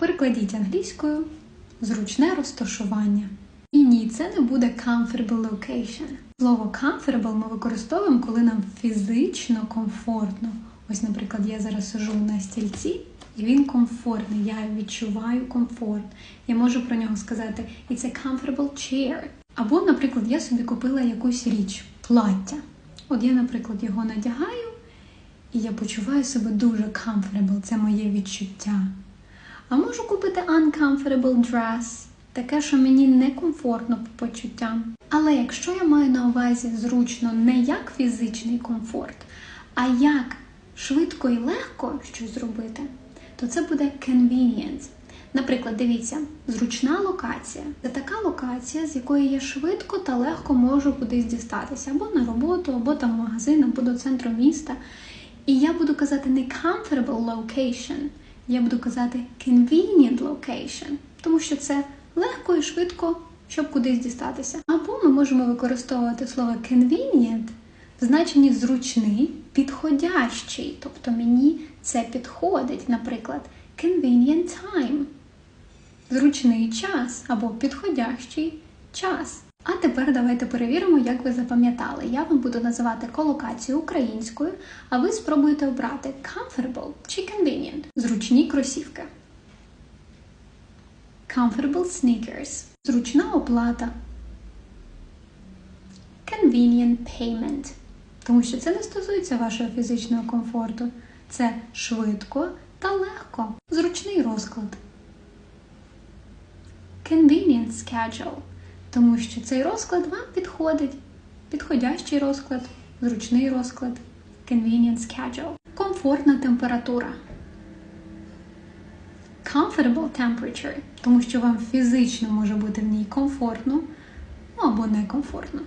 Перекладіть англійською зручне розташування. І ні, це не буде comfortable location. Слово comfortable ми використовуємо, коли нам фізично комфортно. Ось, наприклад, я зараз сижу на стільці, і він комфортний. Я відчуваю комфорт. Я можу про нього сказати It's a comfortable chair. Або, наприклад, я собі купила якусь річ, плаття. От я, наприклад, його надягаю, і я почуваю себе дуже comfortable. Це моє відчуття. А можу купити uncomfortable dress, таке, що мені некомфортно по почуттям. Але якщо я маю на увазі зручно не як фізичний комфорт, а як швидко і легко щось зробити, то це буде convenient. Наприклад, дивіться, зручна локація це така локація, з якої я швидко та легко можу кудись дістатися, або на роботу, або там в магазин, або до центру міста. І я буду казати не comfortable location, я буду казати convenient location, тому що це легко і швидко, щоб кудись дістатися. Або ми можемо використовувати слово convenient в значенні зручний, підходящий. Тобто мені це підходить, наприклад, convenient time. Зручний час або підходящий час. А тепер давайте перевіримо, як ви запам'ятали. Я вам буду називати колокацію українською, а ви спробуєте обрати comfortable чи. Зручні кросівки. Comfortable sneakers. Зручна оплата. Convenient payment. Тому що це не стосується вашого фізичного комфорту. Це швидко та легко. Зручний розклад. Convenient schedule. Тому що цей розклад вам підходить. Підходящий розклад, зручний розклад, convenient schedule. Комфортна температура. Comfortable temperature, тому що вам фізично може бути в ній комфортно або некомфортно.